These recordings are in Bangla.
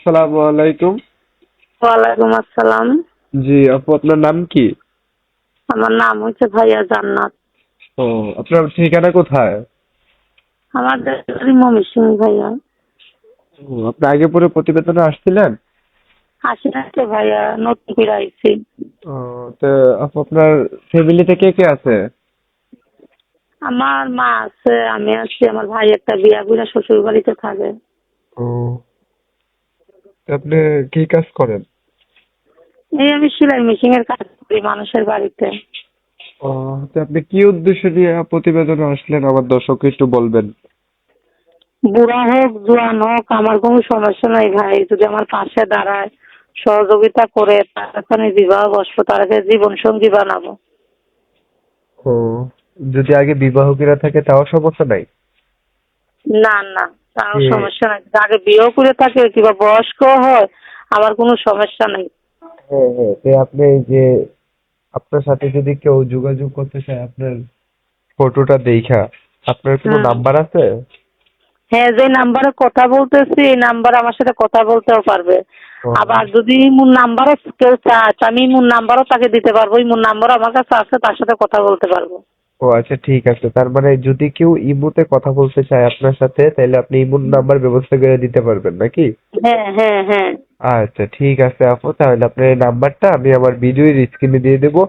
আসসালামু আলাইকুম। ওয়ালাইকুম আসসালাম। জি আপু আপনার নাম কি? আমার নাম হচ্ছে ভাইয়া জান্নাত। ও আপনার ঠিকানা কোথায়? আমার ভাইয়া। ও, আপনি আগে পরে প্রতিবেদনে আসছিলেন? আসি ভাইয়া নতুন করে আইছি। ও তো আপু আপনার ফ্যামিলিতে কে কে আছে? আমার মা আছে আমি আছি আমার ভাই একটা বিয়া বুড়া শ্বশুর বাড়িতে থাকে। ও আপনি কি কাজ করেন? এই আমি সেলাই মেশিন এর কাজ করি মানুষের বাড়িতে। ও তো আপনি কি উদ্দেশ্য নিয়ে প্রতিবেদনে আসলেন? আমার দর্শককে একটু বলবেন। বুড়া হোক জোয়ান হোক আমার কোনো সমস্যা নাই ভাই। যদি আমার পাশে দাঁড়ায় সহযোগিতা করে তার কাছে আমি বিবাহ বসবো তার কাছে জীবন সঙ্গী বানাবো। ও যদি আগে বিবাহ করা থাকে তাও সমস্যা নাই? না না। তার সমস্যা নাই। আগে বিয়েও করে থাকে কিংবা বয়স্ক হয় আমার কোনো সমস্যা নাই। হ্যাঁ হ্যাঁ তো আপনি যে আপনার সাথে যদি কেউ যোগাযোগ করতে চায় আপনার ফটোটা দেখা আপনার কোনো নাম্বার আছে? হ্যাঁ যে নাম্বারে কথা বলতেছি এই নাম্বারে আমার সাথে কথা বলতেও পারবে। আবার যদি ইমুন নাম্বারও কেউ চায় আমি ইমুন নাম্বারও তাকে দিতে পারব ইমুন নাম্বার আমার কাছে আছে তার সাথে কথা বলতে পারব। ও আচ্ছা ঠিক আছে। তার মানে যদি কেউ ইমোতে কথা বলতে চায় আপনার সাথে তাহলে আপনি ইমোর নাম্বার ব্যবস্থা করে দিতে পারবেন নাকি? হ্যাঁ হ্যাঁ হ্যাঁ। আচ্ছা ঠিক আছে আপু। তাহলে আপনার এই নাম্বারটা আমি আমার ভিডিওর স্ক্রিনে দিয়ে দেবো।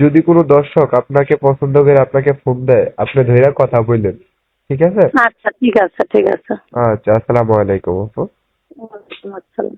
যদি কোনো দর্শক আপনাকে পছন্দ করে আপনাকে ফোন দেয় আপনি ধরে কথা বললেন ঠিক আছে? আচ্ছা ঠিক আছে ঠিক আছে। আচ্ছা আসসালামু আলাইকুম আপু। ওয়ালাইকুম আসসালাম।